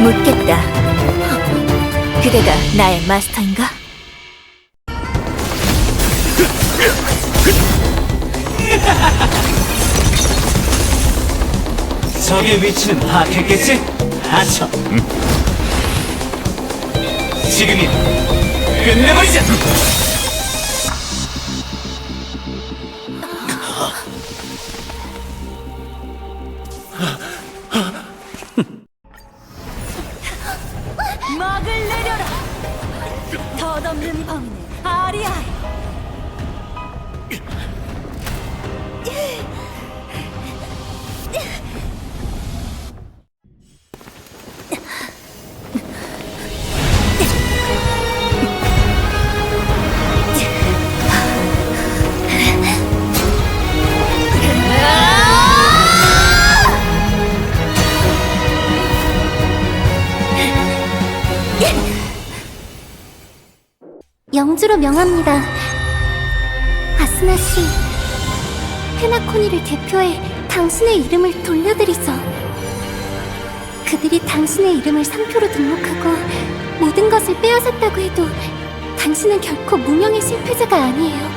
묻겠다. 그대가 나의 마스터인가? 적의 위치는 파악했겠지? 아쳐. 지금이야. 끝내버리자. 덧없는 범인은 아리아 영주로 명합니다. 아스나 씨, 페나코니를 대표해 당신의 이름을 돌려드리죠. 그들이 당신의 이름을 상표로 등록하고 모든 것을 빼앗았다고 해도 당신은 결코 무명의 실패자가 아니에요.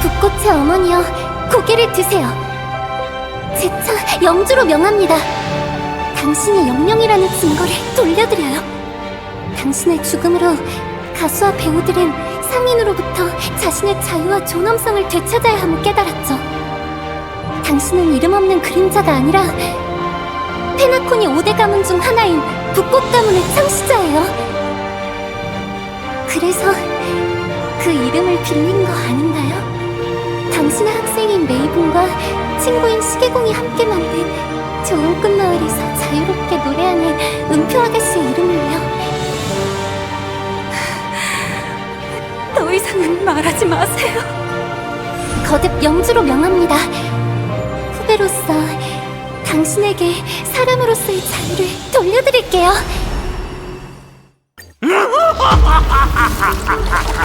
북꽃의 어머니여, 고개를 드세요. 제차 영주로 명합니다. 당신이 영령이라는 증거를 돌려드려요. 당신의 죽음으로 가수와 배우들은 상인으로부터 자신의 자유와 존엄성을 되찾아야 함을 깨달았죠. 당신은 이름 없는 그림자가 아니라 페나코니 5대 가문 중 하나인 북꽃 가문의 창시자예요. 그래서 그 이름을 빌린 거 아닌가요? 당신의 학생인 메이븐과 친구인 시계공이 함께 만든 좋은 꽃마을에서 자유롭게 노래 말하지 마세요. 거듭 영주로 명합니다. 후배로서 당신에게 사람으로서의 자유를 돌려드릴게요.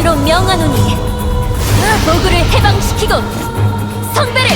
영주로 명하노니 보구를 해방시키고 성배를